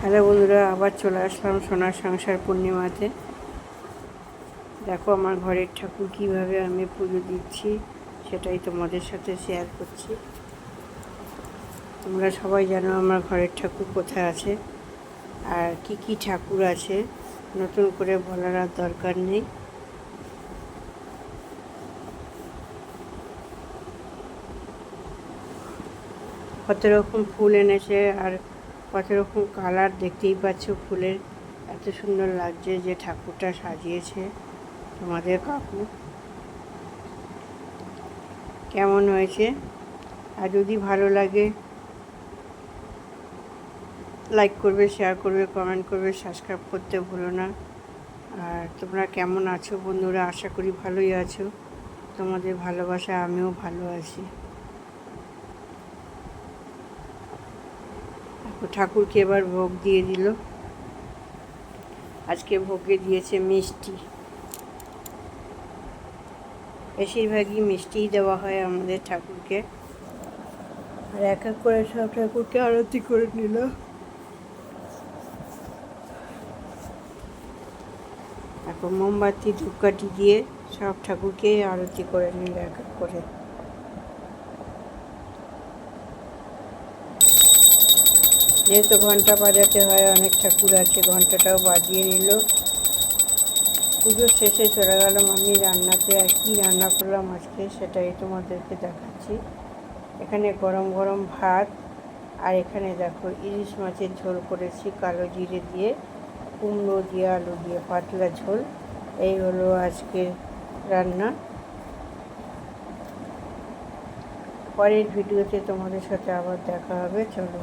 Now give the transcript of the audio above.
Hello বন্ধুরা, আবার চলে আসলাম সোনার সংসার পূর্ণিমাতে। দেখো আমার ঘরের ঠাকুর কীভাবে আমি পুজো দিচ্ছি, সেটাই তোমাদের সাথে শেয়ার করছি। তোমরা সবাই জানো আমার ঘরের ঠাকুর কোথায় আছে, আর কি কি ঠাকুর আছে, নতুন করে বলার আর দরকার নেই। কত রকম ফুল এনেছে আর কত রকম কালার দেখতেই পাচ্ছ, ফুলের এত সুন্দর লাগছে যে ঠাকুরটা সাজিয়েছে তোমাদের কাকু। কেমন হয়েছে? আর যদি ভালো লাগে লাইক করবে শেয়ার করবে কমেন্ট করবে সাবস্ক্রাইব করতে ভুলো না। আর তোমরা কেমন আছো বন্ধুরা? আশা করি ভালোই আছো। তোমাদের ভালোবাসা, আমিও ভালো আছি। ঠাকুরকে এবার ভোগ দিয়ে দিল। আজকে ভোগে দিয়েছে মিষ্টি। বেশিরভাগই মিষ্টিই দেওয়া হয় আমাদের ঠাকুরকে। আর এক এক করে সব ঠাকুরকে আরতি করে নিল। এখন মোমবাতি ধূপকাঠি দিয়ে সব ঠাকুরকে আরতি করে নিল এক এক করে। যেহেতু ঘণ্টা বাজাতে হয়, অনেক ঠাকুর আছে, ঘন্টাটাও বাজিয়ে নিল। পুজোর শেষে চলে গেলাম আমি রান্নাতে, আর কি রান্না করলাম আজকে সেটাই তোমাদেরকে দেখাচ্ছি। এখানে গরম গরম ভাত, আর এখানে দেখো ইলিশ মাছের ঝোল করেছি কালো জিরে দিয়ে, কুমড়ো দিয়ে, আলু দিয়ে, পাতলা ঝোল। এই হলো আজকের রান্না। পরের ভিডিওতে তোমাদের সাথে আবার দেখা হবে, চলো।